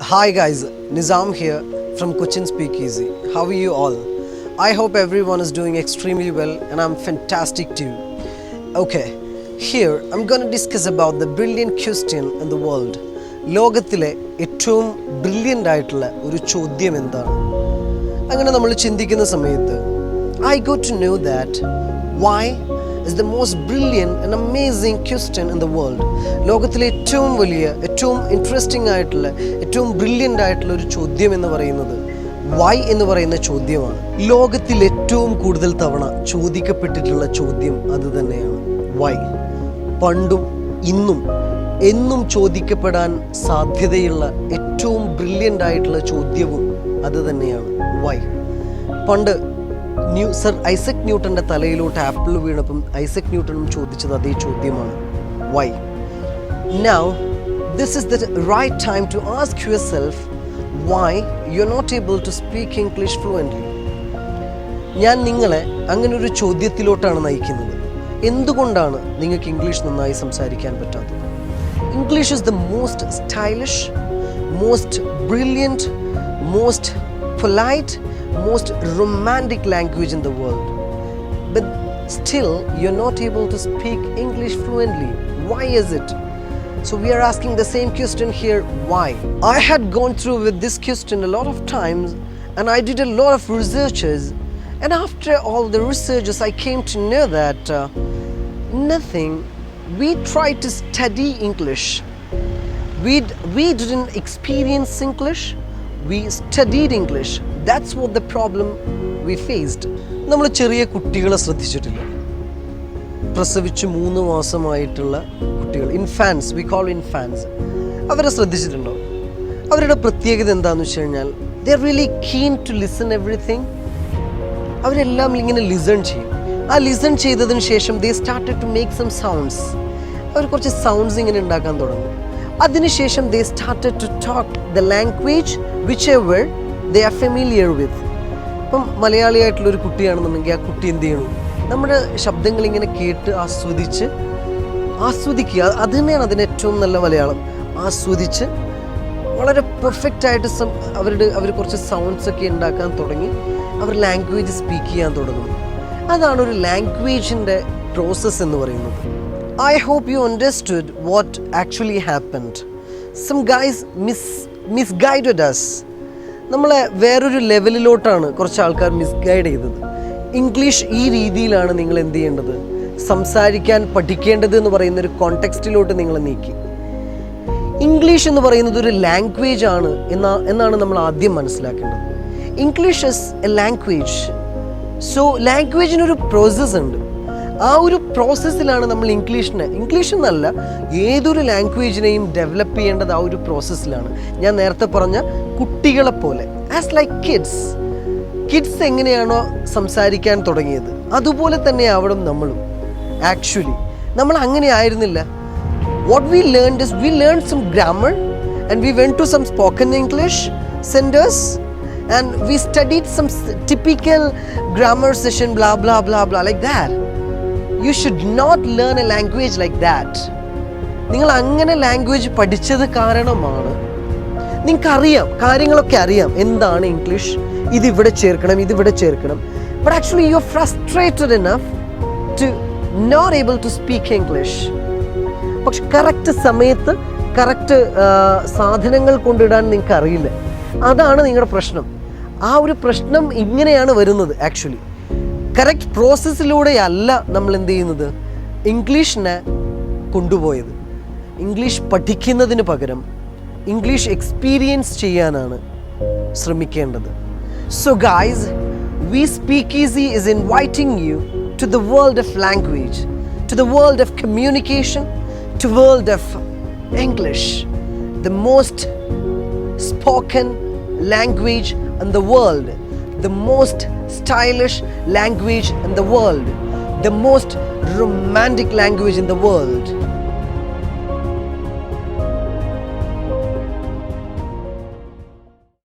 Hi guys, Nizam here from Cochin Speakeasy. How are you all? I hope everyone is doing extremely well and I'm fantastic too. Okay, here I'm gonna discuss about the brilliant question in the world. ലോകത്തിലെ ഏറ്റവും brilliant ആയിട്ടുള്ള ഒരു ചോദ്യം എന്താണ് അങ്ങനെ നമ്മൾ ചിന്തിക്കുന്ന സമയത്ത് I go to know that why is the most brilliant and amazing question in the world ലോകത്തിലെ ഏറ്റവും വലിയ ഏറ്റവും ഇൻട്രസ്റ്റിംഗ് ആയിട്ടുള്ള ഏറ്റവും ബ്രില്യന്റ് ആയിട്ടുള്ള ഒരു ചോദ്യം എന്ന് പറയുന്നത് വൈ എന്ന് പറയുന്ന ചോദ്യമാണ്. ലോകത്തിൽ ഏറ്റവും കൂടുതൽ തവണ ചോദിക്കപ്പെട്ടിട്ടുള്ള ചോദ്യം അത് തന്നെയാണ്. വൈ പണ്ടും ഇന്നും എന്നും ചോദിക്കപ്പെടാൻ സാധ്യതയുള്ള ഏറ്റവും ബ്രില്യന്റ് ആയിട്ടുള്ള ചോദ്യവും അത് തന്നെയാണ്. വൈ പണ്ട് ന്യൂ സർ ഐസക് ന്യൂട്ടന്റെ തലയിലോട്ട് ആപ്പിൾ വീണപ്പം ഐസക് ന്യൂട്ടനും ചോദിച്ചത് അതേ ചോദ്യമാണ്. Why now this is the right time to ask yourself why you are not able to speak English fluently ഞാൻ നിങ്ങളെ അങ്ങനെ ഒരു ചോദ്യത്തിലോട്ടാണ് നയിക്കുന്നത്. എന്തുകൊണ്ടാണ് നിങ്ങൾക്ക് ഇംഗ്ലീഷ് നന്നായി സംസാരിക്കാൻ പറ്റാത്തത്? English is the most stylish most brilliant most polite most romantic language in the world. But still, you're not able to speak English fluently. Why is it? So we are asking the same question here why? I had gone through with this question a lot of times and I did a lot of researches. And after all the researches, I came to know that uh, nothing, we tried to study English. we we didn't experience English, we studied English. That's what the problem we faced നമ്മൾ ചെറിയ കുട്ടികളെ ശ്രദ്ധിച്ചിട്ടില്ല. പ്രസവിച്ച് മൂന്ന് മാസമായിട്ടുള്ള കുട്ടികൾ infants we call infants അവരെ ശ്രദ്ധിച്ചിട്ടുണ്ടോ? അവരുടെ പ്രത്യേകത എന്താണെന്ന് വെച്ച് കഴിഞ്ഞാൽ they are really keen to listen everything അവരെല്ലാം ഇങ്ങനെ ലിസൺ ചെയ്യും. ആ ലിസൺ ചെയ്തതിന് ശേഷം they started to make some sounds അവർ കുറച്ച് സൗണ്ട്സ് ഇങ്ങനെ ഉണ്ടാക്കാൻ തുടങ്ങും. അതിനുശേഷം they started to talk the language whichever they are familiar with ഇപ്പം മലയാളിയായിട്ടുള്ള ഒരു കുട്ടിയാണെന്നുണ്ടെങ്കിൽ ആ കുട്ടി എന്ത് ചെയ്യണം? നമ്മുടെ ശബ്ദങ്ങൾ ഇങ്ങനെ കേട്ട് ആസ്വദിച്ച് ആസ്വദിക്കുക. അത് തന്നെയാണ് അതിന് ഏറ്റവും നല്ല മലയാളം. ആസ്വദിച്ച് വളരെ പെർഫെക്റ്റ് ആയിട്ട് അവരുടെ അവർ കുറച്ച് സൗണ്ട്സ് ഒക്കെ ഉണ്ടാക്കാൻ തുടങ്ങി അവർ ലാംഗ്വേജ് സ്പീക്ക് ചെയ്യാൻ തുടങ്ങും അതാണ് ഒരു ലാംഗ്വേജിന്റെ പ്രോസസ്സ് എന്ന് പറയുന്നത്. I hope you understood what actually happened some guys mis misguided us നമ്മളെ വേറൊരു ലെവലിലോട്ടാണ് കുറച്ച് ആൾക്കാർ മിസ്ഗൈഡ് ചെയ്തത്. ഇംഗ്ലീഷ് ഈ രീതിയിലാണ് നിങ്ങൾ എന്ത് ചെയ്യേണ്ടത്? സംസാരിക്കാൻ പഠിക്കേണ്ടത് എന്ന് പറയുന്ന ഒരു കോണ്ടെക്സ്റ്റിലോട്ട് നിങ്ങൾ നീക്കി. ഇംഗ്ലീഷ് എന്ന് പറയുന്നത് ഒരു ലാംഗ്വേജ് ആണ് എന്നാ എന്നാണ് നമ്മൾ ആദ്യം മനസ്സിലാക്കേണ്ടത്. English is a language so ലാംഗ്വേജിനൊരു process ഉണ്ട്. ആ ഒരു പ്രോസസ്സിലാണ് നമ്മൾ ഇംഗ്ലീഷിനെ. ഇംഗ്ലീഷ് എന്നല്ല ഏതൊരു ലാംഗ്വേജിനെയും ഡെവലപ്പ് ചെയ്യേണ്ടത് ആ ഒരു പ്രോസസ്സിലാണ് ഞാൻ നേരത്തെ പറഞ്ഞ കുട്ടികളെ പോലെ ആസ് ലൈക്ക് കിഡ്സ് കിഡ്സ് എങ്ങനെയാണോ സംസാരിക്കാൻ തുടങ്ങിയത് അതുപോലെ തന്നെ ആവണം നമ്മളും. ആക്ച്വലി നമ്മൾ അങ്ങനെ ആയിരുന്നില്ല. What we learn this we learn some grammar and we went to some spoken English centres and we studied some typical grammar session blah blah blah blah like that. You should not learn a language like that നിങ്ങൾ അങ്ങനെ language പഠിച്ചത് കാരണമാണ്. നിങ്ങൾക്ക് അറിയാം കാര്യങ്ങളൊക്കെ അറിയാം. എന്താണ് English ഇത് ഇവിടെ ചേർക്കണം ഇത് ഇവിടെ ചേർക്കണം. But actually you are frustrated enough to not able to speak English പക്ഷെ കറക്റ്റ് സമയത്ത് കറക്റ്റ് സാധനങ്ങൾ കൊണ്ടിടാൻ നിങ്ങൾക്ക് അറിയില്ല അതാണ് നിങ്ങളുടെ പ്രശ്നം. ആ ഒരു പ്രശ്നം ഇങ്ങനെയാണ് വരുന്നത് ആക്ച്വലി കറക്റ്റ് പ്രോസസ്സിലൂടെയല്ല നമ്മൾ എന്ത് ചെയ്യുന്നത്? ഇംഗ്ലീഷിനെ കൊണ്ടുപോയത്. ഇംഗ്ലീഷ് പഠിക്കുന്നതിന് പകരം ഇംഗ്ലീഷ് എക്സ്പീരിയൻസ് ചെയ്യാനാണ് ശ്രമിക്കേണ്ടത്. So guys we speak easy is inviting you to the world of language to the world of communication to world of english the most spoken language in the world the most stylish language in the world. The most romantic language in the world